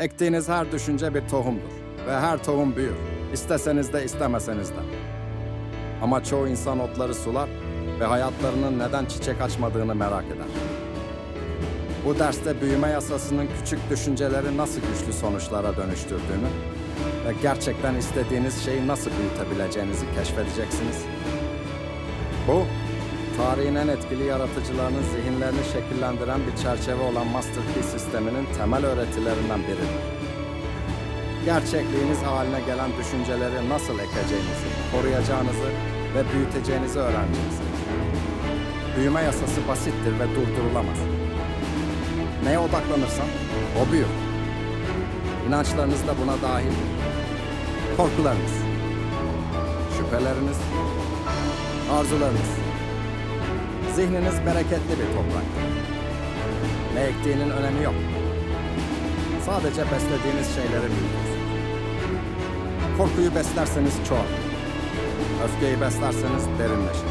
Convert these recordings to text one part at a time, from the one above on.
Ektiğiniz her düşünce bir tohumdur ve her tohum büyür. İsteseniz de istemeseniz de. Ama çoğu insan otları sular ve hayatlarının neden çiçek açmadığını merak eder. Bu derste büyüme yasasının küçük düşünceleri nasıl güçlü sonuçlara dönüştürdüğünü ve gerçekten istediğiniz şeyi nasıl büyütebileceğinizi keşfedeceksiniz. Bu, tarihin en etkili yaratıcılarının zihinlerini şekillendiren bir çerçeve olan Master sisteminin temel öğretilerinden biridir. Gerçekliğiniz haline gelen düşünceleri nasıl ekeceğinizi, koruyacağınızı ve büyüteceğinizi öğreneceksiniz. Büyüme yasası basittir ve durdurulamaz. Neye odaklanırsan o büyür. İnançlarınız da buna dahildir. Korkularınız, şüpheleriniz, arzularınız. Zihniniz bereketli bir topraktır. Ne ektiğinin önemi yok. Sadece beslediğiniz şeyleri büyütürsünüz. Korkuyu beslerseniz çoğalır. Öfkeyi beslerseniz derinleşir.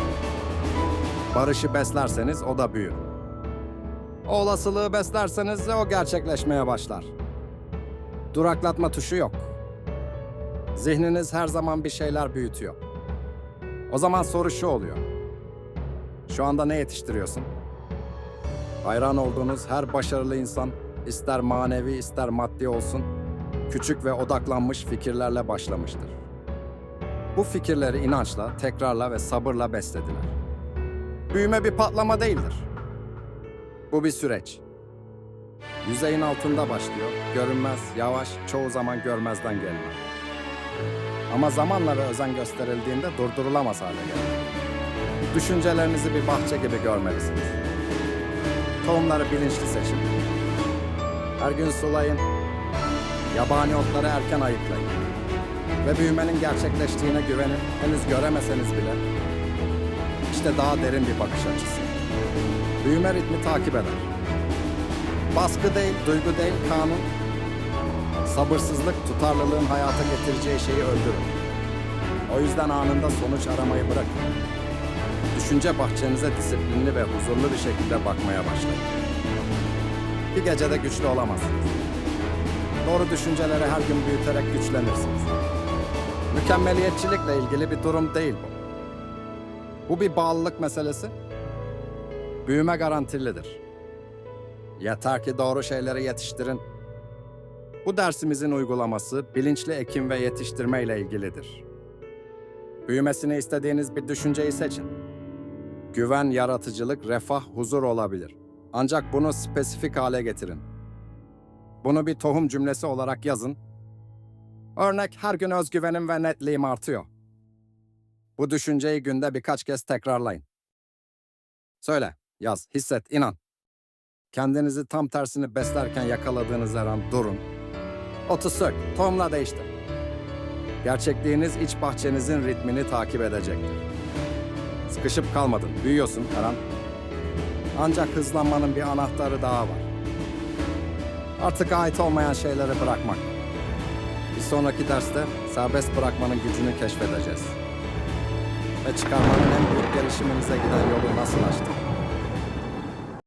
Barışı beslerseniz o da büyür. O olasılığı beslerseniz o gerçekleşmeye başlar. Duraklatma tuşu yok. Zihniniz her zaman bir şeyler büyütüyor. O zaman soru şu oluyor. Şu anda ne yetiştiriyorsun? Hayran olduğunuz her başarılı insan, ister manevi ister maddi olsun, küçük ve odaklanmış fikirlerle başlamıştır. Bu fikirleri inançla, tekrarla ve sabırla beslediler. Büyüme bir patlama değildir. Bu bir süreç. Yüzeyin altında başlıyor, görünmez, yavaş, çoğu zaman görmezden geliyor. Ama zamanla ve özen gösterildiğinde durdurulamaz hale gelir. Düşüncelerinizi bir bahçe gibi görmelisiniz. Tohumları bilinçli seçin. Her gün sulayın. Yabani otları erken ayıklayın. Ve büyümenin gerçekleştiğine güvenin. Henüz göremeseniz bile. İşte daha derin bir bakış açısı. Büyüme ritmi takip eder. Baskı değil, duygu değil, kanun. Sabırsızlık, tutarlılığın hayata getireceği şeyi öldürür. O yüzden anında sonuç aramayı bırakın. Düşünce bahçenize disiplinli ve huzurlu bir şekilde bakmaya başlayın. Bir gecede güçlü olamazsınız. Doğru düşünceleri her gün büyüterek güçlenirsiniz. Mükemmeliyetçilikle ilgili bir durum değil bu. Bu bir bağlılık meselesi. Büyüme garantilidir. Yeter ki doğru şeyleri yetiştirin. Bu dersimizin uygulaması bilinçli ekim ve yetiştirme ile ilgilidir. Büyümesini istediğiniz bir düşünceyi seçin. Güven, yaratıcılık, refah, huzur olabilir. Ancak bunu spesifik hale getirin. Bunu bir tohum cümlesi olarak yazın. Örnek her gün özgüvenim ve netliğim artıyor. Bu düşünceyi günde birkaç kez tekrarlayın. Söyle, yaz, hisset, inan. Kendinizi tam tersini beslerken yakaladığınız her an durun. Otu sök, tohumla değiştir. Gerçekliğiniz iç bahçenizin ritmini takip edecektir. Sıkışıp kalmadın, büyüyorsun her an. Ancak hızlanmanın bir anahtarı daha var. Artık ait olmayan şeyleri bırakmak. Bir sonraki derste serbest bırakmanın gücünü keşfedeceğiz. Ve çıkarmanın en büyük gelişiminize giden yolu nasıl açtık?